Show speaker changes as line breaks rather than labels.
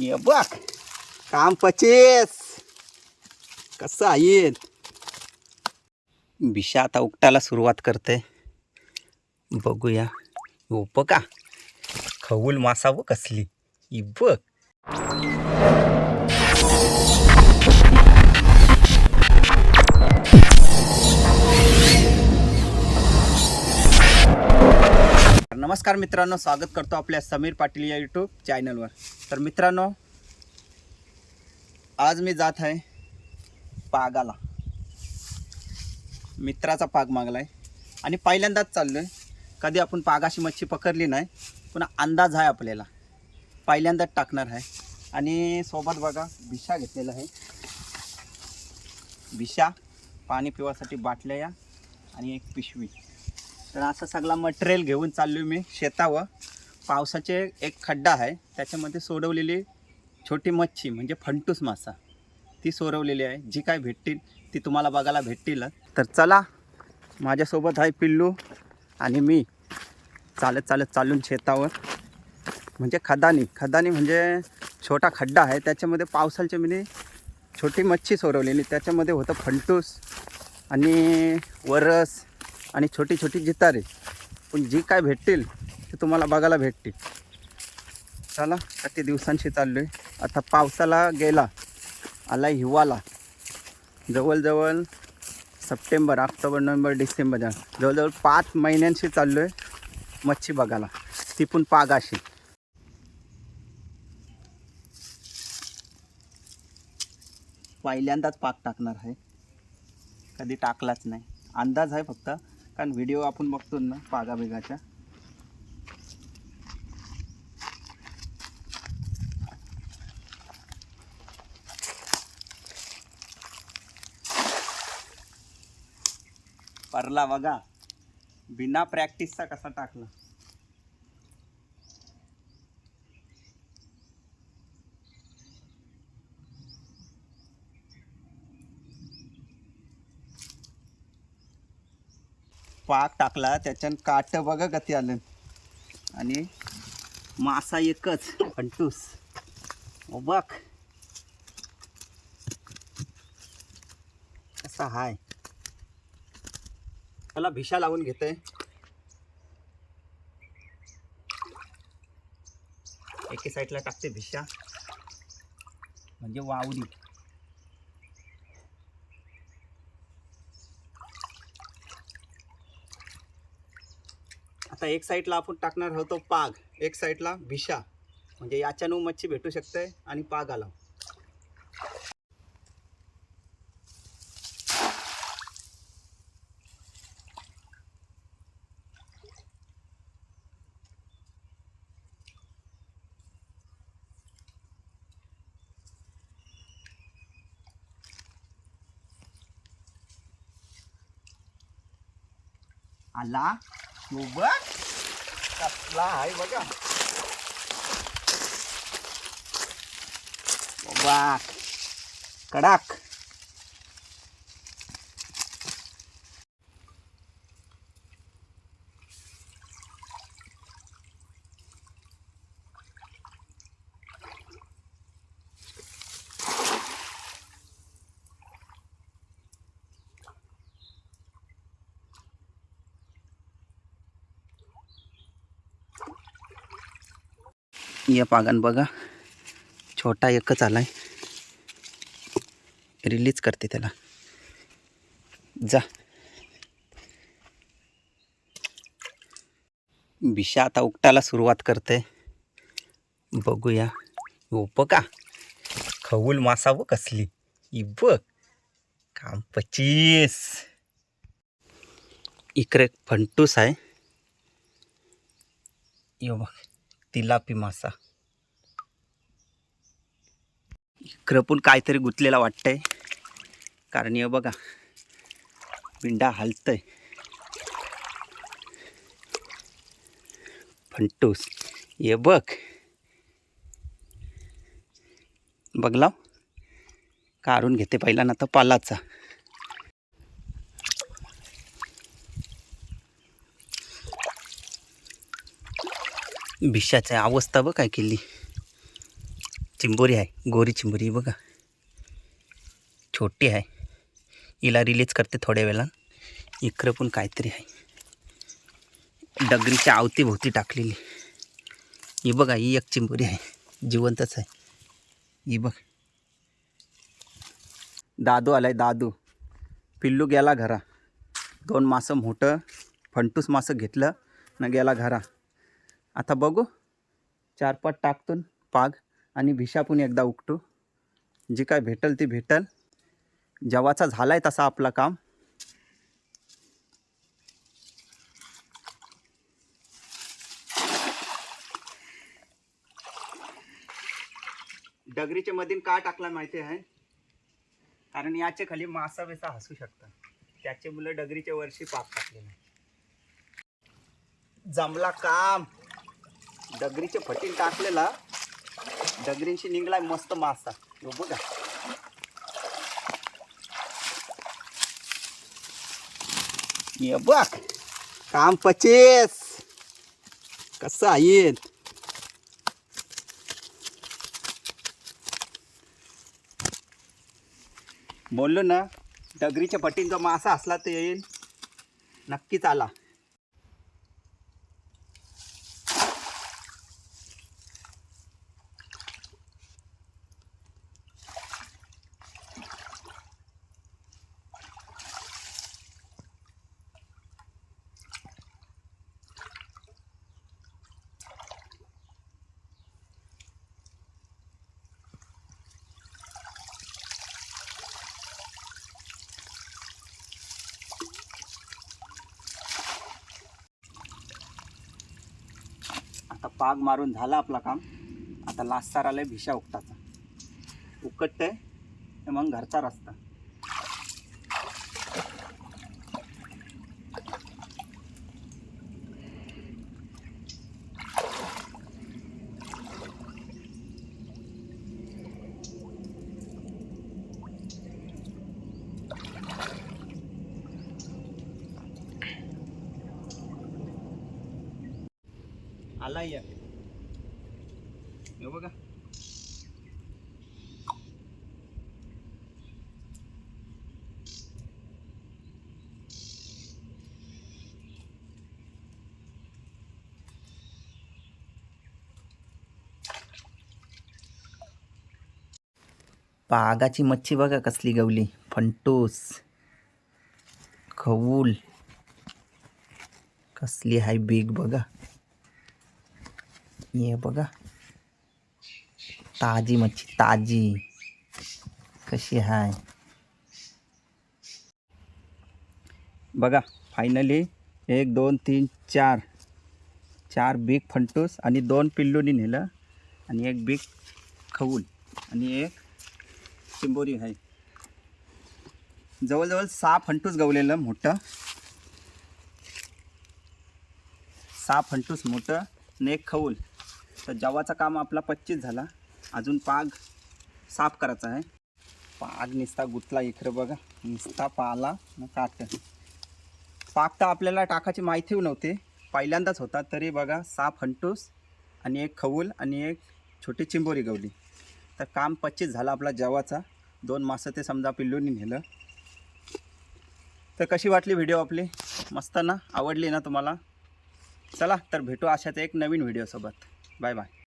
ये बघ काम पचेस. कसं आहे? बिशा आता उकटायला सुरुवात करते. बघूया. उप का खवूल मासा व कसली. ही बघ. नमस्कार मित्रांनो स्वागत करतो आपल्या समीर पाटील या यूट्यूब चॅनलवर तर मित्रांनो आज मी जात आहे पागाला. मित्राचा पाग मागला आहे आणि पहिल्यांदाच चाललो आहे कधी आपण पागाशी मच्छी पकडली नाही पण अंदाज आहे आपल्याला. पहिल्यांदाच टाकणार आहे. आणि सोबत बघा भिशा घेतलेला आहे. भिशा पाणी पिवासाठी बाटल्या या आणि एक पिशवी. तर असं सगळा मटेरियल घेऊन चाललो मी शेतावर. पावसाचे एक खड्डा आहे त्याच्यामध्ये सोडवलेली छोटी मच्छी म्हणजे फंटूस मासा ती सोडवलेली आहे. जी काय भेटतील ती तुम्हाला बघायला भेटतील. तर चला माझ्यासोबत आहे पिल्लू आणि मी. चालत चालत चालून शेतावर. म्हणजे खदानी. खदानी म्हणजे छोटा खड्डा आहे. त्याच्यामध्ये पावसाच्या मी म्हणजे छोटी मच्छी सोडवलेली. त्याच्यामध्ये होतं फंटूस आणि वरस. आणि छोटी छोटी जितारे. पण जी काय भेटतील ते तुम्हाला बघायला भेटतील. चला किती दिवसांशी चाललो आहे आता पावसाला गेला आला हिवाला जवळजवळ सप्टेंबर ऑक्टोबर नोव्हेंबर डिसेंबर जवळजवळ पाच महिन्यांशी चाललो आहे मच्छी बघायला. ती पण पागाशी. पहिल्यांदाच पाक टाकणार आहे. कधी टाकलाच नाही. अंदाज आहे फक्त कारण व्हिडिओ आपण बघतो ना पागा बिगाच्या परला बघा बिना प्रॅक्टिसचा कसा टाकला? पाक टाकला त्याच्यानं काट बघा कधी आलं. आणि मासा एकच फंटूस ओ बघ. कसा हाय. त्याला भिशा लावून घेते. एके साईडला टाकते भिशा. म्हणजे वावरी आता एक साईडला आपण टाकणार होतो पाग एक साईडला भिशा म्हणजे याच्यानं मच्छी भेटू शकते आणि पाग आला आला सोबत बघ कसला आहे बघा वा कडक या पागन बघा. छोटा एकच आला आहे रिलीज करते त्याला. जा. बिशा आता उकटायला सुरुवात करते. बघूया. उप का? खवूल मासा व कसली इब काम पचीस. इकडे फंटूस आहे. यो बघ. तिलापी मासा. इकडं पण काहीतरी गुंतलेला वाटतंय. कारण हे बघा पिंडा हलतय. फंटूस ये बघ. बघला काढून घेते पहिला ना तर पालाचा. भिशाची अवस्था बघ काय केली. चिंबोरी आहे. गोरी चिंबोरी बघा. छोटी आहे. हिला रिलीज करते थोड्या वेळा इकडं पण काहीतरी आहे. डगरीच्या अवतीभोवती टाकलेली. ही बघा ही एक चिंबोरी आहे. जिवंतच आहे. ही बघ. दादू आलाय दादू. पिल्लू गेला घरा. दोन मासं मोठं. फंटूस मासं घेतलं. न गेला घरा. आता बघू. चार पाच टाकतो पाग आणि भिशापून एकदा उकटू. जी काय भेटल ती भेटल. जेव्हाचा झालाय तसा आपला काम. डगरीच्या मधील का टाकला माहिती आहे? कारण याच्या खाली मासा वेसा हसू शकतात. त्याचे मुलं डगरीच्या वर्षी पाक टाकले नाही. जमला काम. डगरीचे फटीन टाकलेला डगरींशी निघलाय मस्त मासा. हो बघा. ये बघ. काम पचेस. कसं आहे? बोललो ना डगरीच्या पटीन जो मासा असला तर येईल नक्कीच आला. पाग मारून झाला आपला काम. आता लास्तार आहे भिशा उकटाचा उकटतं आहे मग घरचा रस्ता. आला या. हे बघा. पागाची मच्छी बघा कसली गवली. फंटूस खवूल कसली हाय बीग बघा. ये बघा. ताजी मच्छी ताजी. कशी आहे बघा फायनली एक दोन तीन चार. चार बिग फंटूस आणि दोन पिल्लूनी नेलं आणि एक बिग खवूल आणि एक चिंबोरी आहे. जवळजवळ सहा फंटूस गवलेलं मोठं. सहा फंटूस मोठं आणि एक खवूल तर जवाचं काम आपला पच्चीस झाला. अजून पाग साफ करायचा आहे. पाग निस्ता गुतला इकडं बघा. निस्ता पाला न काट. पाग तर आपल्याला टाकाची माहिती नव्हते. पहिल्यांदाच होता तरी बघा साफ हंटूस आणि एक खवूल आणि एक छोटी चिंबोरी गवली. तर काम पच्चीस झाला आपला जवाचा. दोन मासं ते समजा पिल्लूनी नेलं. तर कशी वाटली व्हिडिओ आपली? मस्त ना? आवडली ना तुम्हाला? चला तर भेटू अशाच एक नवीन व्हिडिओसोबत 拜拜。